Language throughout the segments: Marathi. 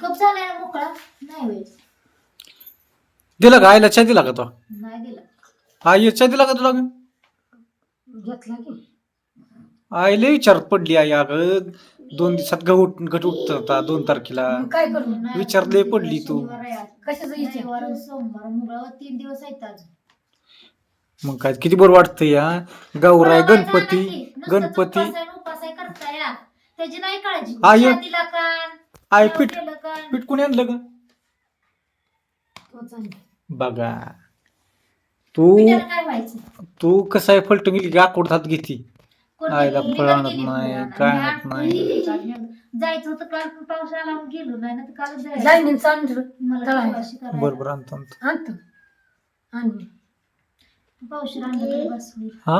कप झालाय ना मोकळा? नाही होईल. दिला का? आईला चहा दिला का तो नाही दिला. आई चहा दिला का? तुला घेतला की. आईला विचार पडली आई. अगं दोन दिवसात गहू गट उठत होता दोन तारखेला. मग काय करू? नाही, विचार लय पडली तू. शनिवार आहे आज. कशाचं विचार? रविवार, सोमवार. मंगळवार तीन दिवस आहेत अजून मग काय किती बरं वाटतं या गणपती गणपती उपास आहे, उपास आहे करता या. त्याची नाही काळजी आ, ये. चहा दिला कान आई जेवण पीठ कान. पीठ कोणी आणलं चांगला. बघा तू पिठाला काय व्हायचं तू कसं आहे फलटून गेली की आकोड हात घेती कोणी आईला निघत फळं आणत गेली नाही, काय आणि आणत नाही. जायचं होतं काल पण पाऊस आला म्हणून गेलो नाही ना तर काल जायचं. जाईन मला. प्रवासी. बरोबर आणतो आणतो. आणतो आणली पावशेर आणलं तरी बस होईल. हा?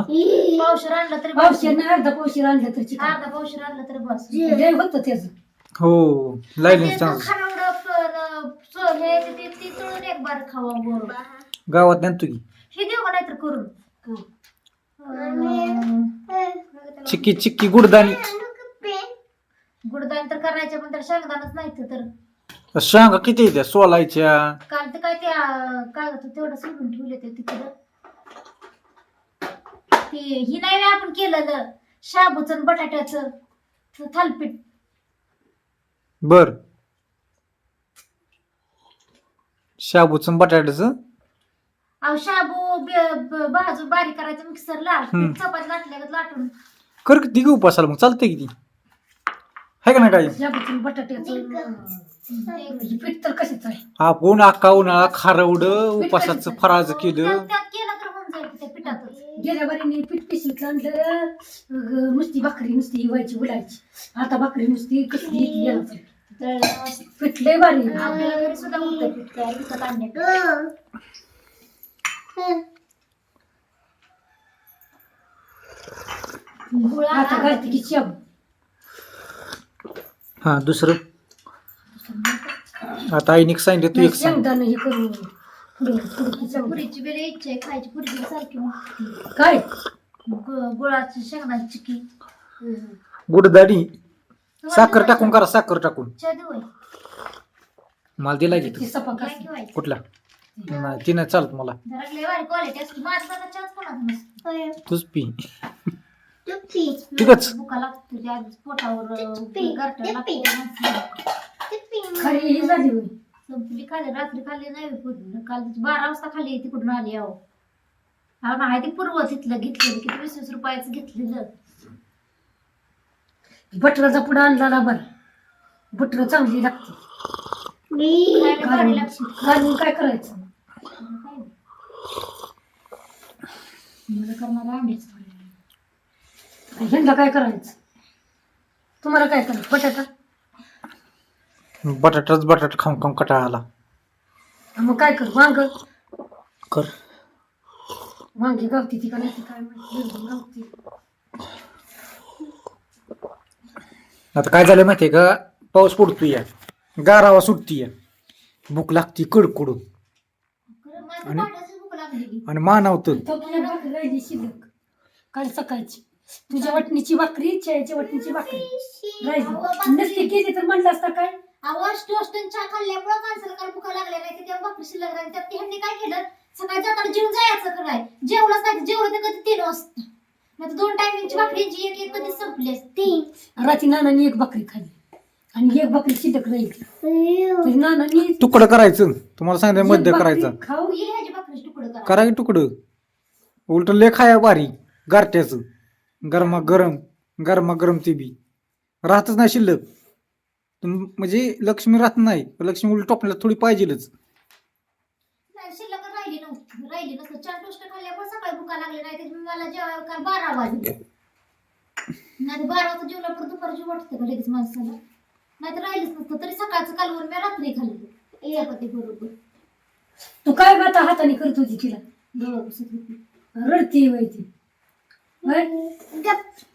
पावशेर आणलं तरी बस पावशे होईल. नाही अर्धा पावशे आणलं तर चिकन अर्धा पावशेर आणलं तरी बस होईल. लय होतं त्याचं. हो ते लाईन तर खानावडं हे ते- ते- ते तळून एक बार खावा गावात नेतो की हे देऊ का नाहीतर करून अं, चिक्की चिक्की गुडदाणी. गुडदान तर करायचे पण तर शेंगदाणच नाही तर- तर शेंगा किती येत्या सोलायच्या. काल ते काय ते अं, काय होतं तेवढं सोडून ठेवले ते तिकडं. ते ही नाही आपण केलेलं शाबूचं बटाट्याचं. थालपीठ. बर. शाबूचं बटाट्याचं? अहो शाबू बे- ब- भाजून बारीक करायचं मिक्सरला हम्म. चपाती लाटल्या लाटून. कर किती घेऊ उपासाला मग चालतंय किती आहे का नाही काय शाबूचं बटाट्याचं. हे पीठ तर कशाच आहे? आपण अख्खा उन्हाळा खारवडं उपासाचं फराज केलं. त्यात त्यात केलं तर होऊन जाईल त्या पिठातच गेल्या बारीने आणलं अगं, नुसती भाकरी नुसती व्हायची बुलायची आता भाकरी नुसती कसली येते यायची. तळलं मस्त. पीठ लय भारी आहे. आपल्याला घरी सुद्धा होतं पीठ काय विकत आणण्यात गुळ आता. घालते की हा दुसरं. आता आईने सांगितलं तू एक सांग. शेंगदाणं हे करून. पुरीची बेले इच्छा आहे खायची पुरीची सारखी मग काय? गु- गुळाची शेंगदाची चिकी गुडदाणी साखर टाकून करा साखर टाकून. मला दिला की ती. तू सपा काय कसं ठेवायचं? कुठला? नाही ती नाही चालत मला. जरा लय भारी क्वालिटी असते. माझं आता चहाच कोणाचा नसतो. तूच पी. ठीकच. भुका लागते त्या पोटावर अं, गारठ्यावर लागते माणसाला. खरी ही झाली होय. संपली खाली रात्री खाल्ली नाही पूर्ण. काल बारा वाजता खाली तिकडून आली अहो? हा ना आहे ते पूर्व तिथलं घेतलेलं किती वीस वीस रुपयाचं घेतलेलं. बटराचा पुढं आणला ना बरं. बटर चांगली लागते. घालून काय करायचं? मला करणार ह्यांना काय करायचं? तुम्हाला काय करायचं? बटाटा? बटाटाच बटाटा खाऊन खाऊन कटा आला. मग काय कर वांग. कर. वांगी गावती ती का नाही ती काय माहिती गावती. आता काय झालं माहितीये का? पाऊस पडतोय. या गारावा सुटतीय. भूक लागती कडकडून. आणि- आणि मानावतं. भाकरी राहिली शिल्लक. काल सकाळची. तुझ्या वाटणीची भाकरी चहाच्या वाटणीची भाकरी. राहिली. नसती केली तर म्हणलं असता काय? आवाज टोस्टन चहा खाल्ल्यामुळे माणसाला काल भुका लागल्या नाही तेव्हा भाकरी शिल्लक राहिली. त्यात ह्यांनी काय केलं? सकाळी जाताना जेवून जायचं काय जेवलंच नाही जेवलं ते कधी तीन वाजता. नाही तर दोन टायमिंगची एक एक कधी संपली असती. रात्री नानानी एक भाकरी खाल्ली. आणि एक भाकरी शिल्लक राहिली. तरी नानानी तुकडं करायचं. तुम्हाला सांगितलं मध्य करायचं. खाऊ. ये ह्याची तुकडं करा. करा की तुकडं. उलट लय खाया भारी. गारट्याचं. गरमा गरम गरमा गरम ते बी. राहतच नाही शिल्लक. म्हणजे लक्ष्मी राहत नाही. लक्ष्मी उलट टोपल्याला थोडी पाहिजेलच. नाही, शिल्लक राहिली नव्हती. राहिली नसतं. चार टोस्ट खाल्ल्यामुळे सकाळी भुका लागली नाही. तर मला जेवायला काल बारा वाजले. नाही तर बारा वाजता दुपारची वाटते का लगेच माणसाला? नाही तर राहिलीच नसतं. तरी सकाळचं कालवून मी रात्री खाल्ली. चपाती बरोबर. तू काय आता हाताने करत होती तिला? डोळं पुसत होती. रडती वय ती?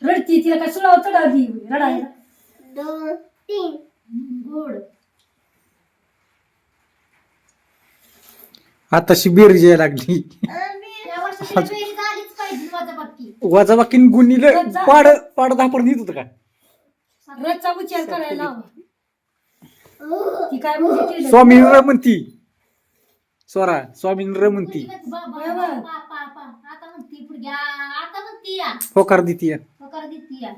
रडती तिला काय सुळाव चढावली रडायला? गोड. आताशी बेरजी यायला लागली. या वर्षी तरी बेरीज आलीच पाहिजे माझा बाकी वाजा बाकीन पाड पाड धापड नेत होतं का? करायला हवा ती काय म्हणजे स्वामी म्हणती स्वरा स्वामी म्हणती बाबा, पा, पा, पा. आता म्हणती पुढ्या आता म्हणती या. होकार देती होकार देती या.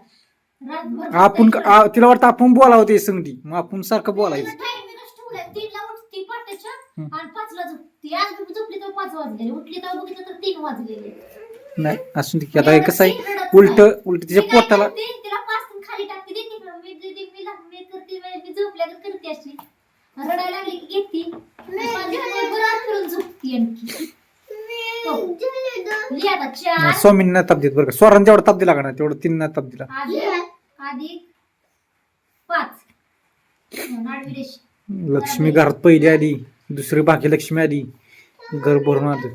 आपण. आ- तिला वाटतं आपण बोलावं ते संगती. मग आपण सारखं बोलायचं. तिला timingच ठेवलाय. तीनला उठती पहाटेच्या हम्म. आणि पाचला झोपती आज बी झोपली तर पाच वाजलेले. उठली तर बघितलं तर तीन वाजलेले. नाही असून आता हे कसं आहे? उलट उलट तिच्या मी काय पोटाला करते, तिला पासून खाली टाकते. देते इकडं. मी देते, मी लाग- मी करते. मी मी झोपल्यागत करते अशी. रडायला लागली की घेते पाच मिनिटं बरं फिरून झोपती आणखी. हो. लिही आता चार. स्वामींना ताप देत बरं का? स्वरांना जेवढा ताप दिला का ना तेवढं तीन ताप दिला अधिक पाच. लक्ष्मी घरात पहिली आली दुसरी भाग्यलक्ष्मी आली घर भरून आलं.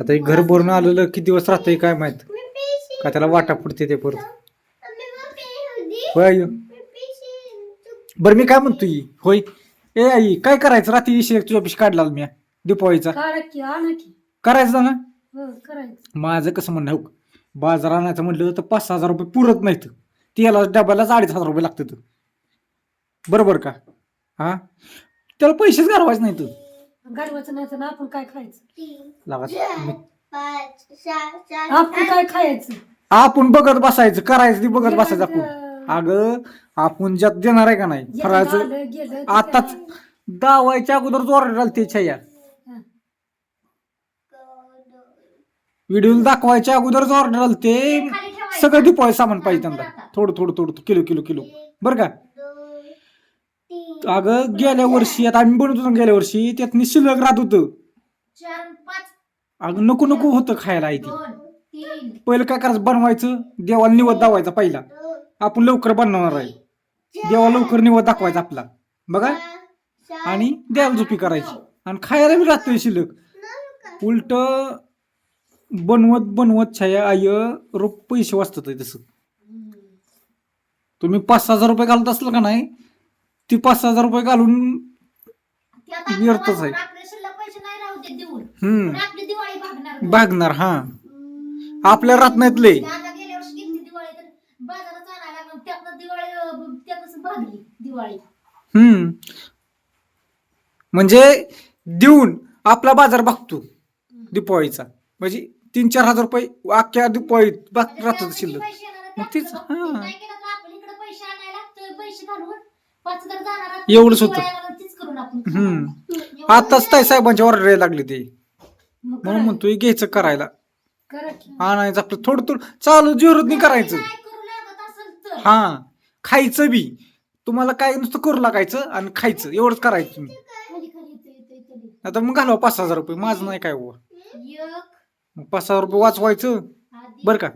आता हे घर भरून आलेलं किती दिवस राहतंय काय माहीत? का त्याला वाटा फुटते ते परत. होय आई बरं मी काय म्हणतोय? होय. ए आई काय करायचं? रात्री तुझ्या पिशी काढला मी. दिपाळीचा काढा की आणा की. करायचं ना हो करायचं. माझं कसं म्हणणं आहे, हो. बाजार आणायचं म्हटलं तर पाच सहा हजार रुपये पुरत नाहीत. त्याला डब्यालाच अडीच हजार रुपये लागतात. बरोबर का? हा? त्याला पैसेच घालवायचे गाडवाचं नाही तर आपण काय खायचं? लागा आपण काय खायचं? आपण बघत बसायचं करायचं ते बघत बसायचं आपण. अगं आपण ज्यात देणार आहे का नाही? गेलं, फरायचं आलं, गेलं, ते आताच काय? दावायच्या अगोदर जोर घालते छाया. हं. व्हिडिओ दाखवायच्या अगोदर ऑर्डर आलते खाली ठेवायचं. सगळं दिपोय सामान पाहिजे त्यांना. थोडं थोडं थोडं किलो किलो किलो. बरं का? अगं गेल्या वर्षी आता आम्ही बनवत होतो गेल्या वर्षी त्यात शिल्लक राहत होतं. अगं नको नको होतं खायला आहे ती. पहिलं काय करायचं? बनवायचं. देवाला निवद दावायचा पहिला. आपण लवकर बनवणार आहे. देवा लवकर निवद दाखवायचा आपला. बघा. आणि देवाला झोपी करायची. आणि खायला बी राहतोय शिल्लक. उलट बनवत बनवत छाया आय रोप पैसे वाचतात तसं. तुम्ही पाच सहा हजार रुपये घालत असलं का नाही ती पाच सहा हजार रुपये घालून व्यर्थच आहे. हम्म. भागणार हा. आपल्या रत्नात लय आता गेल्या वर्षी गेली दिवाळी तर बाजारात आणायला लागलं. त्यातनं दिवाळी अं, त्यातच भागली दिवाळी. हम्म. म्हणजे देऊन आपला बाजार बघतो दिपाळीचा म्हणजे तीन चार हजार रुपये अख्ख्या दिपाळीत बाकी राहतात शिल्लक. मग तेच. हा. एवढंच होतं. हम्म. आताच ताई साहेबांची ऑर्डर यायला लागली ते. म्हणून म्हणतोय घ्यायचं करायला. आणायचं आपलं थोडं थोडं चालू जोरत नाही करायचं. हा. खायचं बी. तुम्हाला काय नुसतं करू लागायचं आणि खायचं. एवढंच करायचं तुम्ही. आता मग घालवा पाच हजार रुपये. माझं नाही काय मग पाच हजार रुपये वाचवायचं. बरं का?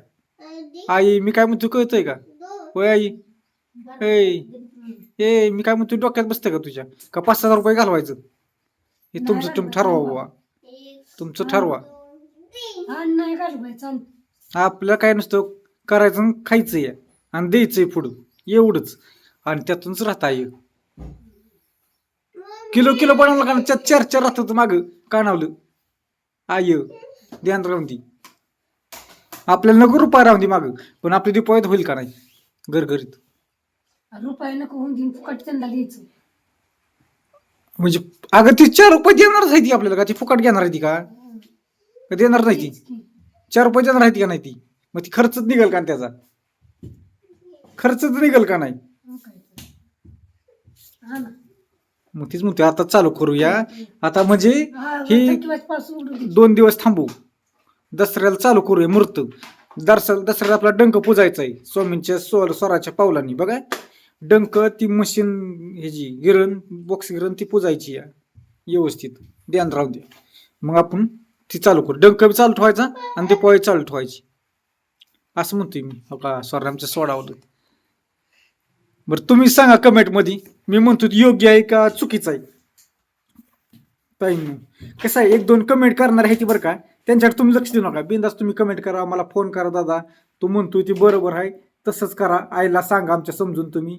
आई मी काय म्हणतो कळतंय का? होय आई. ए ए मी काय म्हणतो डोक्यात बसतं का तुझ्या? का पाच हजार रुपये घालवायचं? हे तुमचं तुम्ही ठरवा बाबा तुमचं ठरवा. नाही घालवायचं. आणि आपल्याला काय नसतं करायचं आणि खायचं आहे आणि द्यायचंय पुढं. एवढंच. आणि त्यातूनच राहता ये किलो किलो बनवलं का चार चार चार राहतं माग. कानावलं आय ध्यान राहून ती आपल्याला नको रुपये राहून ती माग. पण आपली दिपाळीत होईल का नाही? घरघरीत. रुपये नको होऊन फुकट त्यांना द्यायचं. म्हणजे अगं ती चार रुपये देणारच आहे ती आपल्याला का? ती फुकट घेणार आहे ती का? का देणार नाही ती. चार रुपये देणार आहे ती का नाही ती? मग ती खर्चच निघेल का त्याचा? खर्चच निघेल का नाही? मग काय तर. हा ना. मग तीच म्हणते आता चालू करूया. आता म्हणजे हा, ही दे. दोन दिवस थांबू. दसऱ्याला चालू करूया मूर्त. दरसा दसऱ्याला आपला डंक पुजायचा आहे स्वामींच्या स्वर स्वराच्या पावलांनी. बघा डंक ती मशीन ह्याची गिरण बॉक्स गिरण ती पुजायची या. व्यवस्थित. ध्यान राहू दे. मग आपण ती चालू करू. डंक बी चालू ठेवायचा आणि ते पोळी चालू ठेवायची. असं म्हणतोय मी. हो का? स्वरामचं सोडावलं बरं तुम्ही सांगा कमेंटमध्ये मी म्हणतो योग्य आहे का चुकीचं आहे? ताईंनो कसं आहे? एक दोन कमेंट करणार आहे ती बरं का? त्यांच्याकडे तुम्ही लक्ष देऊ नका. बिंदास तुम्ही कमेंट करा मला फोन करा दादा. तू म्हणतोय ती बरोबर आहे तसंच करा. आईला सांगा आमच्या समजून तुम्ही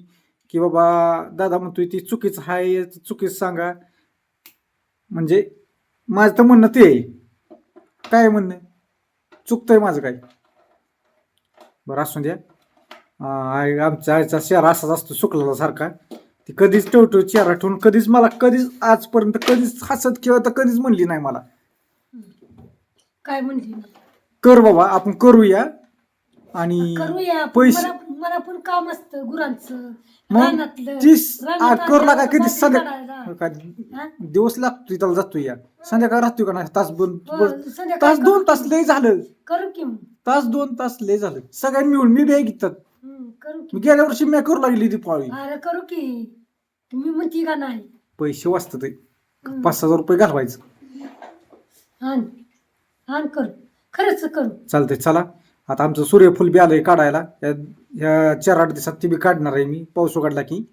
की बाबा दादा म्हणतोय ती चुकीचं आहे चुकीचं सांगा. म्हणजे माझं तर म्हणणं ते आहे. काय म्हणणं? चुकतंय माझं काय? बरं असू द्या. आई आमच्या आईचा चेहरा असाच असतो सुकलेला सारखा. ती कधीच ठेवतो चेहरा ठेवून कधीच मला कधीच आजपर्यंत कधीच हसत किंवा तर कधीच म्हणली नाही मला. काय म्हणली? मग? कर बाबा आपण करूया. आणि करूया. पण पैसे- मला मला पण काम असतं गुरांचं. मग रानातलं. तीस रानात आठ करू लागा आल्यावर कधी भाजी संध्या काढायला. का हा? दिवस लागतो त्याला जातो या. संध्याकाळ राहतो का नाही? तास दोन हो, संध्याकाळी तास दोन करू तास. लय झालं. करू की मग. तास दोन तास लय झालं. सगळ्यांनी मिळून मी बॅग घेतात हम्म, करू मी की गेल्या वर्षी मी करू लागली दीपावली अरे करू की. तुम्ही म्हणती का नाही? पैसे वाचतात ते. हम्म. पाच हजार रुपये घालवायचं. आण करू. खरंच करू. चालतंय चला. आता आमचं सूर्यफूल बी आलंय काढायला. या ह्या चार आठ दिवसात ते बी काढणार आहे मी. पाऊस उघडला की.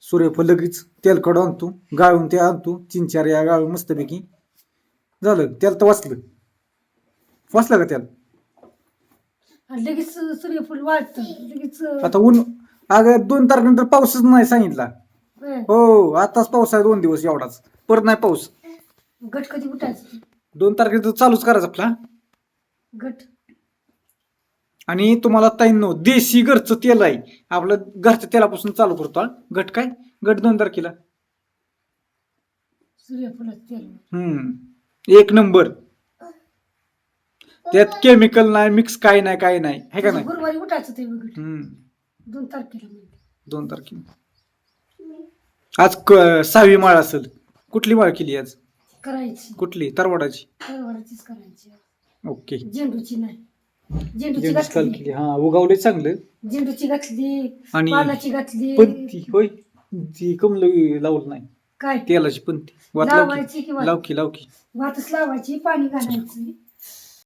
सूर्यफूल लगेच तेलकड आणतो गाळून ते आणतो. तीन चार या गाळून मस्तपैकी. झालं तेल तर वाचलं. वाचलं का तेल? आणि लगेच सूर्यफूल वाढतं. लगेच आता ऊन अगं दोन तारखेनंतर पाऊसच नाही सांगितला. हो आताच पाऊस आहे दोन दिवस एवढाच. परत नाही पाऊस. गट कधी उठायचं? दोन तारखेचं चालूच करायचं आपला गट आणि तुम्हाला ताईंनो देशी घरचं तेल आहे. आपलं घरच्या तेलापासून चालू करतो हा. गट काय? गट दोन तारखेला. सूर्यफुलाचं तेल. हम्म. एक नंबर. त्यात केमिकल नाही मिक्स काय नाही काय नाही. है का नाही? गुरुवारी उठायचं ते हम्म. दोन तारखेला दोन तारखेला. आज क- सहावी माळ असेल. कुठली माळ केली आज? करायची. कुठली? तरवाडाची? तरवाडाचीच करायची. ओके. झेंडूची नाही. झेंडूची जेम्स घातली हा उगावले चांगलं. झेंडूची घातली आणि पानाची घातली पंथी होय ती कमल लावलं नाही. काय? तेलाची पंथी वात लावायची किंवा लावकी लावकी वातच लावायची पाणी घालायचं.